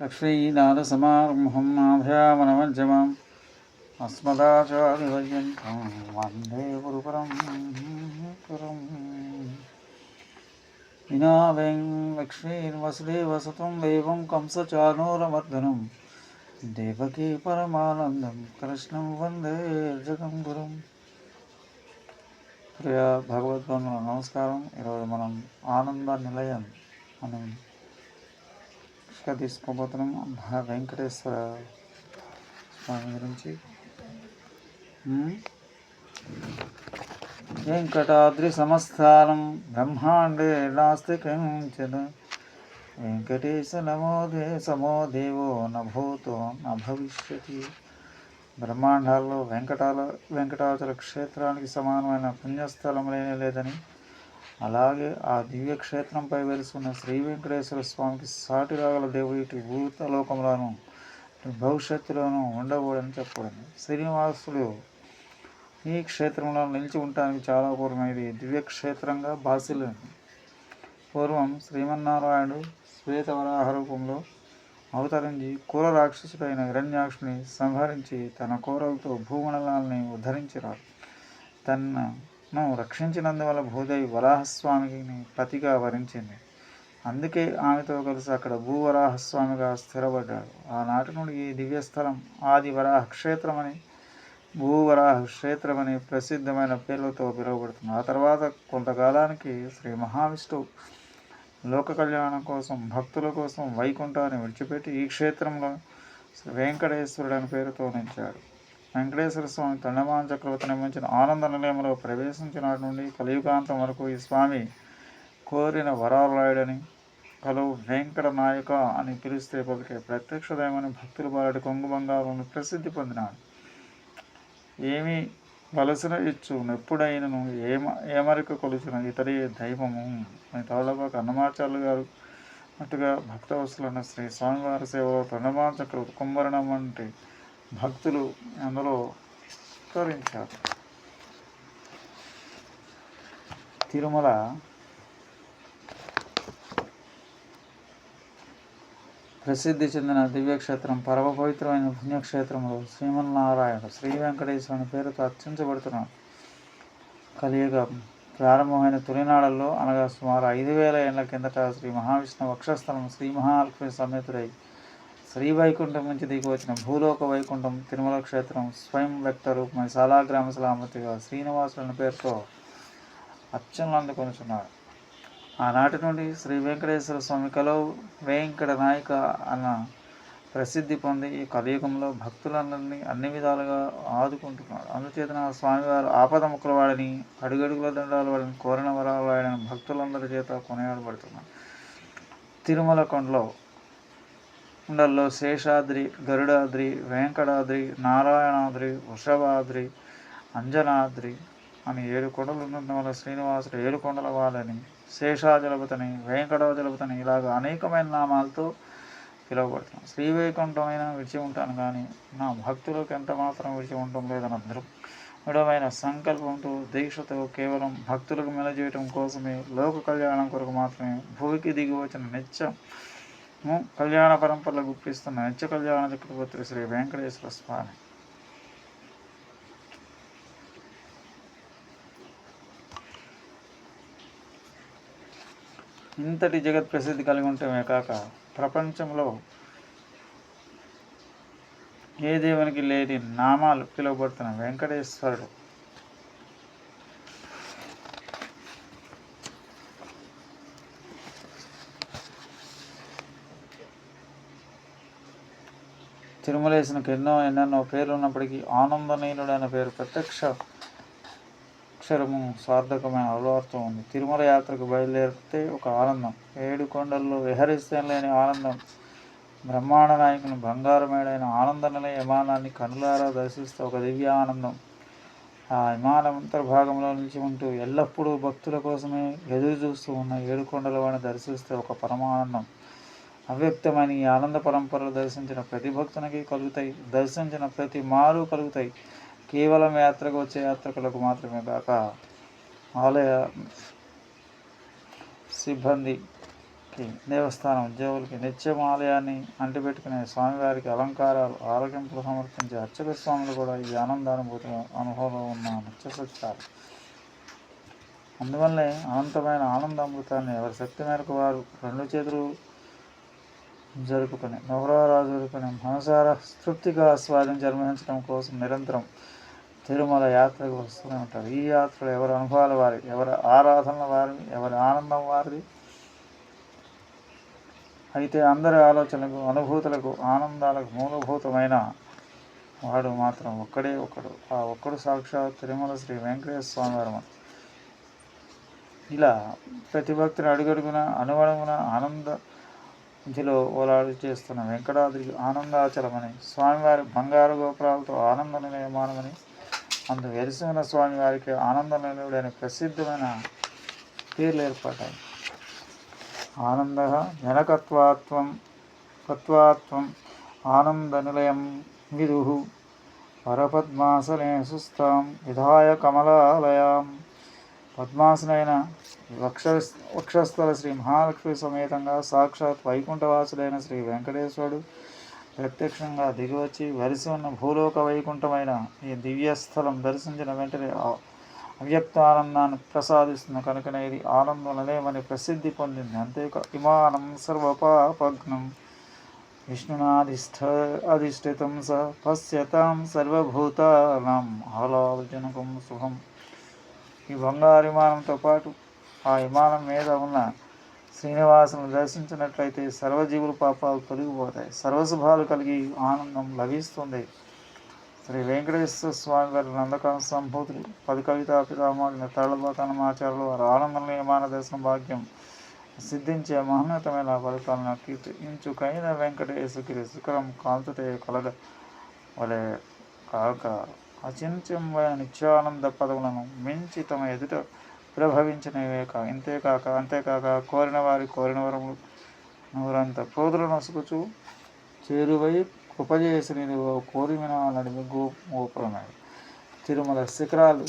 లక్ష్మీనాథసమారంభం నాభయామనమజ్జమాం అస్మదాచార్యపర్యంతం వందే గురుపురం పురం వినావేం లక్ష్మీర్వసుదేవసుతం దేవం కంసచానూరమర్దనం దేవకీ పరమానందం కృష్ణం వందే జగం గురుం ప్రియ భగవద్భంగుల నమస్కారం. ఈరోజు మనం ఆనంద నిలయం అని ఇంకా తీసుకోబోతున్నాం మహా వెంకటేశ్వర స్వామి గురించి వెంకటాద్రి సమస్థానం బ్రహ్మాండే నాస్తి కంచన వెంకటేశ నమోదే సమో దేవో నభూతో నభవిష్యతి బ్రహ్మాండాల్లో వెంకటాల వెంకటాచల క్షేత్రానికి సమానమైన పుణ్యస్థలం లేనే లేదని అలాగే ఆ దివ్యక్షేత్రంపై వెలుసున్న శ్రీ వెంకటేశ్వర స్వామికి సాటి రాగల దేవుడు ఇటు భూతలోకంలోను భవిష్యత్తులోనూ ఉండకూడదని చెప్పబడింది శ్రీనివాసుడు ఈ క్షేత్రంలో నిలిచి ఉండటానికి చాలా పూర్వం ఇది దివ్య క్షేత్రంగా పూర్వం శ్రీమన్నారాయణుడు శ్వేతవరాహ రూపంలో అవతరించి కూర రాక్షసుడైన హిరణ్యాక్షుని సంహరించి తన కూరలతో భూమండలాన్ని ఉద్ధరించిరాడు. తనను రక్షించినందువల్ల భూదేవి వరాహస్వామిని పతిగా వరించింది. అందుకే ఆమెతో కలిసి అక్కడ భూవరాహస్వామిగా స్థిరపడ్డాడు. ఆనాటి నుండి ఈ దివ్యస్థలం ఆది వరాహ క్షేత్రమని భూవరాహ క్షేత్రమని ప్రసిద్ధమైన పేర్లతో పిలువబడుతుంది. ఆ తర్వాత కొంతకాలానికి శ్రీ మహావిష్ణువు లోక కళ్యాణం కోసం భక్తుల కోసం వైకుంఠాన్ని విడిచిపెట్టి ఈ క్షేత్రంలో శ్రీ వెంకటేశ్వరుడు అని పేరుతో నిలిచాడు. వెంకటేశ్వర స్వామి తండమాన్ చక్రవర్తి నిర్మించిన ఆనంద నిలయంలో ప్రవేశించిన నుండి కలియుగాంతం వరకు ఈ స్వామి కోరిన వరాలాయుడని కలువు వెంకట నాయక అని పిలిస్తే పలికే ప్రత్యక్ష దైవని భక్తులు బాలటి కొంగు బంగారం ప్రసిద్ధి పొందినాడు. ఏమి వలసిన ఇచ్చు ఎప్పుడైనను ఏమ ఏమరిక కొలుచిన ఇతడి దైవము అని తవలబాక అన్నమాచార్యులు గారు అట్టుగా భక్తవత్సలైన శ్రీ స్వామివారి సేవలో తండమాన చక్రవర్తి కుంభరణం వంటి భక్తులు అందులో విస్తరించారు. తిరుమల ప్రసిద్ధి చెందిన దివ్యక్షేత్రం పరమ పవిత్రమైన పుణ్యక్షేత్రంలో శ్రీమన్నారాయణ శ్రీ వెంకటేశ్వరుని పేరుతో అర్చించబడుతున్నాడు కలియుగ ప్రారంభమైన తొలినాడల్లో అనగా సుమారు ఐదు వేల ఏళ్ళ కిందట శ్రీ మహావిష్ణు వక్షస్థలం శ్రీ మహాలక్ష్మి సమేతుడై శ్రీ వైకుంఠం నుంచి దిగి వచ్చిన భూలోక వైకుంఠం తిరుమల క్షేత్రం స్వయం వ్యక్త రూపమైన సాలాగ్రామ సలామతిగా శ్రీనివాసులని పేరుతో అర్చనలు అందుకొనిచున్నారు ఆనాటి నుండి శ్రీ వెంకటేశ్వర స్వామి కలో వెంకట నాయక అన్న ప్రసిద్ధి పొంది ఈ కలియుగంలో భక్తులందరినీ అన్ని విధాలుగా ఆదుకుంటున్నాడు. అందుచేతన స్వామివారు ఆపద ముక్కల వాడని అడుగడుగుల దండాల వాడిని కోరిన వరాలు వాడిని భక్తులందరి చేత కొనియాడబడుతున్నాడు. తిరుమల కొండలో కొండల్లో శేషాద్రి గరుడాద్రి వెంకటాద్రి నారాయణాద్రి వృషభాద్రి అంజనాద్రి అని ఏడు కొండలు ఉండడం వల్ల శ్రీనివాసుడు ఏడు కొండల వాళ్ళని శేషాజలపతిని వెంకటాజలపతిని ఇలాగ అనేకమైన నామాలతో పిలువబడుతున్నాం. శ్రీ అయినా విడిచి ఉంటాను కానీ నా భక్తులకు ఎంత మాత్రం విడిచి ఉండటం లేదన్న దృఢమైన సంకల్పంతో దీక్షతో కేవలం భక్తులకు మెలజేయటం కోసమే లోక కళ్యాణం కొరకు మాత్రమే భూమికి దిగి వచ్చిన నిత్యం కళ్యాణ పరంపరలు గుప్పిస్తున్న నిత్య కళ్యాణ చక్రవర్తి శ్రీ వెంకటేశ్వర స్వామి. ఇంతటి జగత్ ప్రసిద్ధి కలిగి ఉంటమే కాక ప్రపంచంలో ఏ దేవునికి లేని నామాలు పిలువబడుతున్న వెంకటేశ్వరుడు తిరుమలేశనకు ఎన్నో ఎన్నెన్నో పేర్లు ఉన్నప్పటికీ ఆనందనీయుడు అనే పేరు ప్రత్యక్ష అక్షరము సార్థకమైన అలవాటుతో ఉంది. తిరుమల యాత్రకు బయలుదేరితే ఒక ఆనందం. ఏడు కొండల్లో విహరిస్తే లేని ఆనందం. బ్రహ్మాండ నాయకుని బంగారమేడైన ఆనంద నిలయ విమానాన్ని కనులారా దర్శిస్తే ఒక దివ్య ఆనందం. ఆ విమానం అంతర్భాగంలో నిలిచి ఉంటూ ఎల్లప్పుడూ భక్తుల కోసమే ఎదురు చూస్తూ ఉన్న ఏడుకొండల వాడిని దర్శిస్తే ఒక పరమానందం. అవ్యక్తమైన ఈ ఆనంద పరంపరలు దర్శించిన ప్రతి భక్తునికి కలుగుతాయి. దర్శించిన ప్రతి మారు కలుగుతాయి. కేవలం యాత్రకు వచ్చే యాత్రికులకు మాత్రమే కాక ఆలయ సిబ్బందికి దేవస్థానం ఉద్యోగులకి నిత్యం ఆలయాన్ని అంటిపెట్టుకునే స్వామివారికి అలంకారాలు ఆరోగ్యంపులు సమర్పించే అర్చక స్వాములు కూడా ఈ ఆనందానుభూతి అనుభవంలో ఉన్న నిత్య అందువల్లే అనంతమైన ఆనంద అమృతాన్ని ఎవరి శక్తి మేరకు వారు రెండు చేతులు జరుపుకొని నవరారాజు జరుపుకొని మనసార తృప్తిగా ఆస్వాదించి అనుభవించడం కోసం నిరంతరం తిరుమల యాత్రకు వస్తూనే ఉంటారు. ఈ యాత్రలో ఎవరి అనుభవాల వారి ఎవరి ఆరాధనల వారిది ఎవరి ఆనందం వారిది? అయితే అందరి ఆలోచనలకు అనుభూతులకు ఆనందాలకు మూలభూతమైన వాడు మాత్రం ఒక్కడే ఒక్కడు. ఆ ఒక్కడు సాక్షాత్ తిరుమల శ్రీ వెంకటేశ్వర స్వామి వారు ఇలా ప్రతి భక్తుని అడుగడుగున అనువణమున ఆనంద ఇంటిలో ఓలాడు చేస్తున్న వెంకటాద్రి ఆనందాచలమని స్వామివారి బంగారు గోపురాలతో ఆనంద నిలయమానమని అందు వెలిసిన స్వామివారికి ఆనంద నిలయుడైన ప్రసిద్ధమైన పేర్లు ఏర్పడ్డాయి. ఆనంద జనకత్వాత్వం కత్వాత్వం ఆనంద నిలయం విదు పరపద్మాసనే సుస్థాం విధాయ కమలాలయాం పద్మాసునైన వక్ష వక్షస్థల శ్రీ మహాలక్ష్మి సమేతంగా సాక్షాత్ వైకుంఠవాసుడైన శ్రీ వెంకటేశ్వరుడు ప్రత్యక్షంగా దిగివచ్చి వరిసి ఉన్న భూలోక వైకుంఠమైన ఈ దివ్యస్థలం దర్శించిన వెంటనే అవ్యక్త ఆనందాన్ని ప్రసాదిస్తుంది కనుకనే ఇది ఆనందం నిలయమని ప్రసిద్ధి పొందింది. అంతేకా ఇమానం సర్వపాపగ్నం విష్ణునాధిష్ఠ అధిష్ఠితం స పశ్యతాం సర్వభూతానం. ఆహ్లాదజనకం శుభం. ఈ బంగారు విమానంతో పాటు ఆ విమానం మీద ఉన్న శ్రీనివాసును దర్శించినట్లయితే సర్వజీవుల పాపాలు తొలగిపోతాయి. సర్వశుభాలు కలిగి ఆనందం లభిస్తుంది. శ్రీ వెంకటేశ్వర స్వామి గారి నందకాల సంభూతులు పది కవితా పితామహులైన తరళబాతనమాచారులు వారి ఆనందం విమాన దర్శన భాగ్యం సిద్ధించే మహోన్నతమైన ఫలితాలను కీర్తించుకైన వెంకటేశ్వరి శిఖరం కాంతుతే కలగ వలె కాక. అచింత్యమైన నిత్యానంద పదవులను మించి తమ ఎదుట ప్రభవించినవే కా ఇంతేకాక అంతేకాక కోరిన వారి కోరిన వరములు నూరంత పోదులు నసుకుచు చేరువై కృపజేసి ఓ కోరి వినాలని గో గోపురమే తిరుమల శిఖరాలు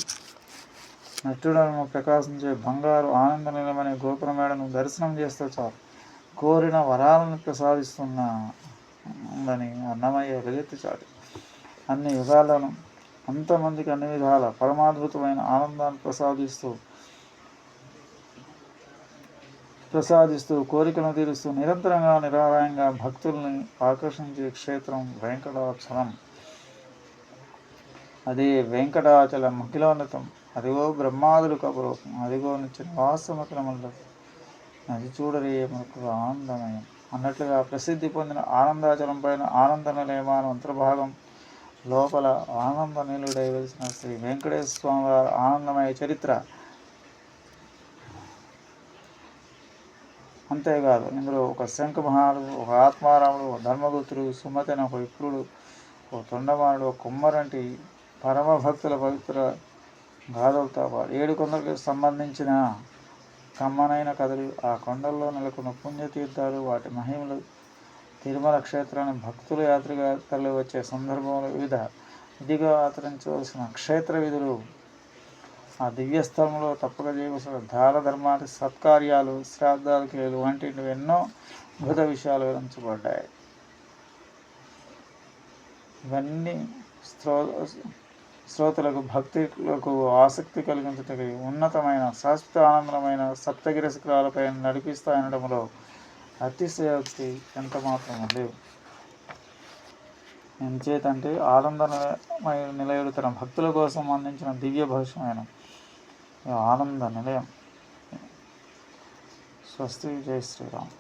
నటుడను ప్రకాశించే బంగారు ఆనంద నిలమనే గోపురమేడను దర్శనం చేస్తే చాలు. కోరిన వరాలను ప్రసాదిస్తున్న ఉందని అన్నమయ్య వెలుగెత్తి చాటు. అన్ని యుగాలను అంతమందికి అన్ని విధాల పరమాద్భుతమైన ఆనందాన్ని ప్రసాదిస్తూ ప్రసాదిస్తూ కోరికలను తీరుస్తూ నిరంతరంగా నిరాలయంగా భక్తుల్ని ఆకర్షించే క్షేత్రం వెంకటాచలం. అదే వెంకటాచలం అఖిలోన్నతం. అదిగో బ్రహ్మాదులు కపురూపం. అదిగో నిత్య నివాసమకరములు అది చూడరే మనకు ఆనందమయం. అన్నట్లుగా ప్రసిద్ధి పొందిన ఆనందాచలం పైన ఆనంద నిలయమాన అంతర్భాగం లోపల ఆనంద నీలుడై వెలిసిన శ్రీ వెంకటేశ్వర స్వామి వారి ఆనందమయ చరిత్ర. అంతేకాదు ఇందులో ఒక శంఖమహాలు ఒక ఆత్మారాముడు ఒక ధర్మగుప్తుడు ఒక విప్రుడు ఒక తొండమానుడు ఒక కుమ్మరంటి పరమభక్తుల పవిత్ర గాథలతో పాటు ఏడు కొండలకు సంబంధించిన కమ్మనైన కథలు ఆ కొండల్లో నెలకొన్న పుణ్యతీర్థాలు వాటి మహిమలు తిరుమల క్షేత్రాన్ని భక్తుల యాత్రగా వచ్చే సందర్భంలో వివిధ విధిగా ఆచరించవలసిన క్షేత్ర విధులు ఆ దివ్యస్థలంలో తప్పక చేయవలసిన దాన ధర్మాలు సత్కార్యాలు శ్రాద్ధాలు క్రియలు వంటి ఎన్నో అద్భుత విషయాలు వివరించబడ్డాయి. ఇవన్నీ స్త్రో శ్రోతలకు భక్తులకు ఆసక్తి కలిగించటకి ఉన్నతమైన శాశ్వత ఆనందమైన సప్తగిరి శిఖరాలపై నడిపిస్తాయనడంలో అతిశయోక్తి ఎంత మాత్రం లేవు ఎంచేతంటే ఆనందమయ నిలయుడుతరం భక్తుల కోసం అందించిన దివ్య భవిష్యమైన ఆనంద నిలయం. స్వస్తి. జై శ్రీరామ్.